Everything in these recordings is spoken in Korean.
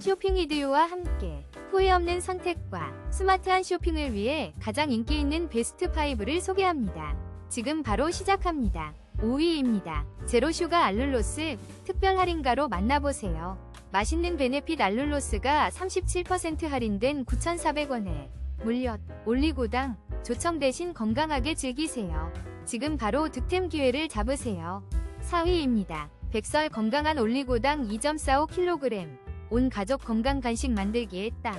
쇼핑 이디오와 함께 후회 없는 선택과 스마트한 쇼핑을 위해 가장 인기 있는 베스트 5를 소개합니다. 지금 바로 시작합니다. 5위입니다. 제로슈가 알룰로스 특별 할인가로 만나보세요. 맛있는 베네핏 알룰로스가 37% 할인된 9,400원에 물엿, 올리고당, 조청 대신 건강하게 즐기세요. 지금 바로 득템 기회를 잡으세요. 4위입니다. 백설 건강한 올리고당 2.45kg. 온 가족 건강 간식 만들기에 딱.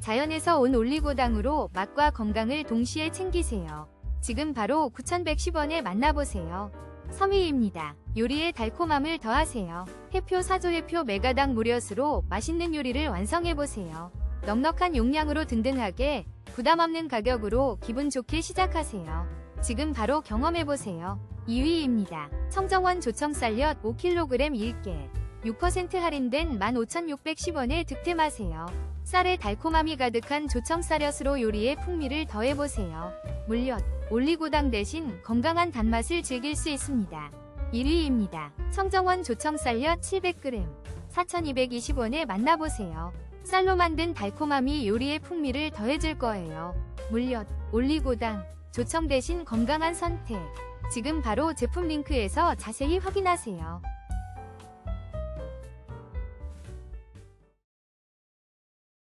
자연에서 온 올리고당으로 맛과 건강을 동시에 챙기세요. 지금 바로 9,110원에 만나보세요. 3위입니다. 요리에 달콤함을 더하세요. 해표 사조 해표 메가당 무료수로 맛있는 요리를 완성해보세요. 넉넉한 용량으로 든든하게 부담 없는 가격으로 기분 좋게 시작하세요. 지금 바로 경험해보세요. 2위입니다. 청정원 조청 쌀엿 5kg 1개 6% 할인된 15,610원에 득템하세요. 쌀에 달콤함이 가득한 조청쌀엿으로 요리에 풍미를 더해보세요. 물엿, 올리고당 대신 건강한 단맛을 즐길 수 있습니다. 1위입니다. 청정원 조청쌀엿 700g 4,220원에 만나보세요. 쌀로 만든 달콤함이 요리의 풍미를 더해줄 거예요. 물엿, 올리고당, 조청 대신 건강한 선택. 지금 바로 제품 링크에서 자세히 확인하세요.